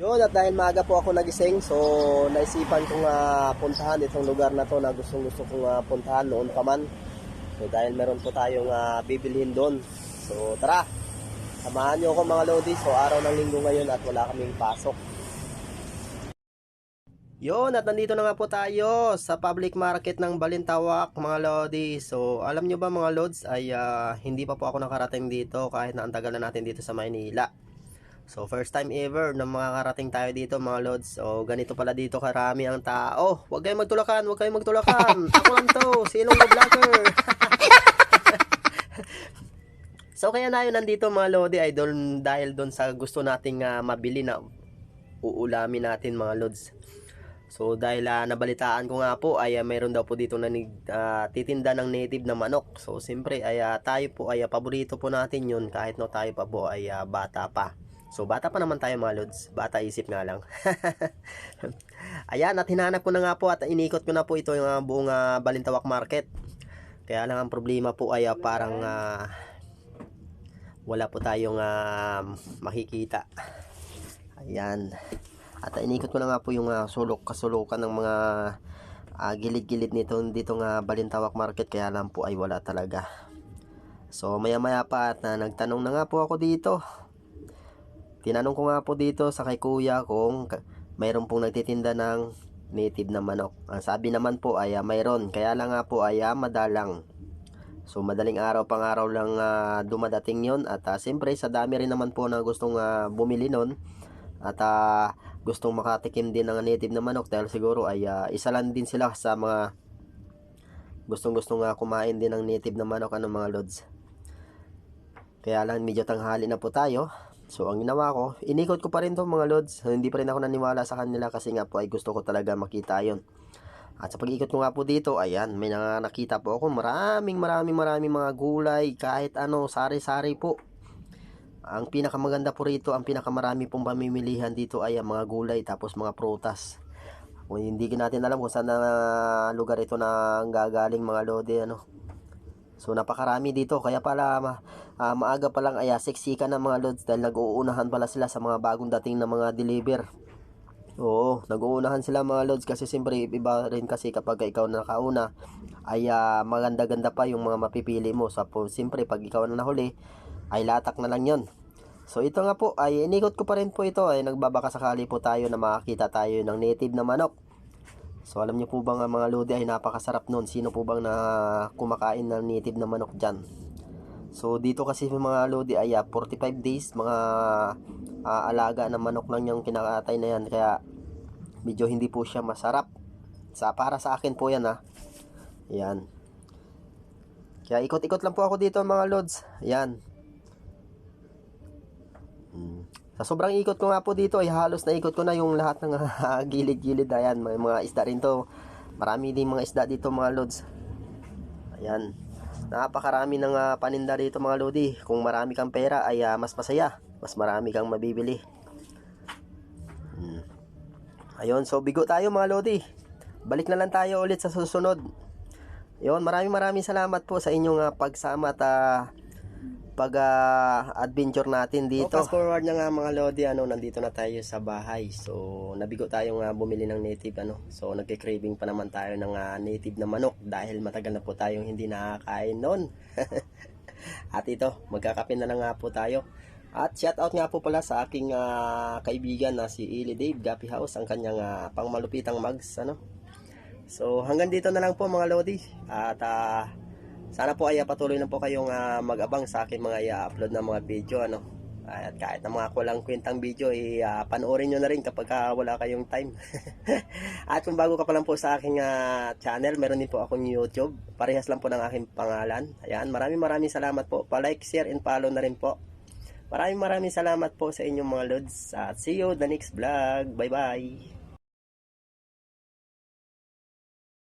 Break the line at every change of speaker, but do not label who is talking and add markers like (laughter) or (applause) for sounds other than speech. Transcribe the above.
Yun, at dahil maaga po ako nagising, so naisipan kong ah, puntahan itong lugar na to na gustong gusto kong ah, puntahan noon pa man. So dahil meron po tayong ah, bibilhin doon. So tara, samahan niyo ako mga Lodi. So araw ng linggo ngayon at wala kaming pasok. Yun, at nandito na nga po tayo sa public market ng Balintawak, mga Lodi. So, alam nyo ba mga Lods, ay ah, hindi pa po ako nakarating dito kahit na ang tagal na natin dito sa Maynila. So, first time ever na makakarating tayo dito mga Lods. So, ganito pala dito karami ang tao. Huwag kayong magtulakan, huwag kayong magtulakan. (laughs) Ako lang to, sinong vlogger. (laughs) so, kaya na yun nandito mga Lodi doon, dahil doon sa gusto nating ah, mabili na uulamin natin mga Lods. So dahil ah, nabalitaan ko nga po ay ah, mayroon daw po dito na ah, titinda ng native na manok. So siyempre ay ah, tayo po ay ah, paborito po natin yun kahit no tayo pa po ay ah, bata pa. So bata pa naman tayo mga lods. Bata isip nga lang. (laughs) Ayan at hinanap ko na nga po at inikot ko na po ito yung ah, buong ah, Balintawak Market. Kaya lang ang problema po ay ah, parang ah, wala po tayong ah, makikita. Ayan. At uh, inikot ko na nga po yung ah, sulok kasulukan ng mga ah, gilid-gilid nito dito nga Balintawak Market kaya lang po ay wala talaga. So maya maya pa at na nagtanong na nga po ako dito. Tinanong ko nga po dito sa kay kuya kung mayroon pong nagtitinda ng native na manok. Ang sabi naman po ay ah, mayroon. Kaya lang nga po ay ah, madalang. So madaling araw pang araw lang ah, dumadating yon at ah, siyempre sa dami rin naman po na gustong ah, bumili nun. At ah, gustong makatikim din ng native na manok dahil siguro ay ah, isa lang din sila sa mga gustong gustong nga kumain din ng native na manok ano mga lods. Kaya lang medyo tanghali na po tayo so ang ginawa ko inikot ko pa rin to mga lods hindi pa rin ako naniwala sa kanila kasi nga po ay gusto ko talaga makita yon at sa pag-ikot ko nga po dito ayan may nakita po ako maraming maraming maraming mga gulay kahit ano sari-sari po ang pinakamaganda po rito, ang pinakamarami pong pamimilihan dito ay ang mga gulay tapos mga prutas. Kung hindi natin alam kung saan na lugar ito na gagaling mga lode ano. So napakarami dito kaya pala ma, ah, maaga pa lang ay siksikan ng mga lods dahil nag-uunahan pala sila sa mga bagong dating na mga deliver. Oo, nag-uunahan sila mga lods kasi siyempre iba rin kasi kapag ikaw na nakauna ay ah, maganda-ganda pa yung mga mapipili mo. So siyempre pag ikaw na nahuli ay latak na lang yon. So ito nga po ay inikot ko pa rin po ito ay nagbabaka sakali po tayo na makakita tayo ng native na manok. So alam niyo po ba nga mga lodi ay napakasarap nun. Sino po bang na kumakain ng native na manok dyan? So dito kasi mga lodi ay ah, 45 days mga ah, alaga na manok lang yung kinakatay na yan kaya medyo hindi po siya masarap. Sa para sa akin po yan ha. Yan. Kaya ikot-ikot lang po ako dito mga lods. Yan. Sa sobrang ikot ko nga po dito ay halos na ikot ko na yung lahat ng (laughs) ah, gilid-gilid. Ayan may mga isda rin to. Marami din mga isda dito mga lods. Ayan. Napakarami ng ah, paninda dito mga lodi. Kung marami kang pera ay ah, mas masaya. Mas marami kang mabibili. Mm. ayun so bigo tayo mga lodi. Balik na lang tayo ulit sa susunod. Yun maraming maraming salamat po sa inyong ah, pagsama at ah, pag ah, adventure natin dito. fast forward na nga mga lodi, ano, nandito na tayo sa bahay. So, nabigo tayo nga bumili ng native ano. So, nagke-craving pa naman tayo ng ah, native na manok dahil matagal na po tayong hindi nakakain noon. (laughs) At ito, magkakape na lang nga po tayo. At shout out nga po pala sa aking ah, kaibigan na si Ili Dave Gapi House, ang kanyang ah, pangmalupitang mugs ano. So, hanggang dito na lang po mga lodi. At ah, sana po ay patuloy na po kayong ah, mag-abang sa akin mga i-upload na mga video ano. At kahit na mga kulang kwentang video, eh, ah, panoorin nyo na rin kapag ah, wala kayong time. (laughs) At kung bago ka pa lang po sa aking ah, channel, meron din po akong YouTube. Parehas lang po ng aking pangalan. Ayan, maraming maraming salamat po. Pa-like, share, and follow na rin po. Maraming maraming salamat po sa inyong mga lods. At see you the next vlog. Bye-bye.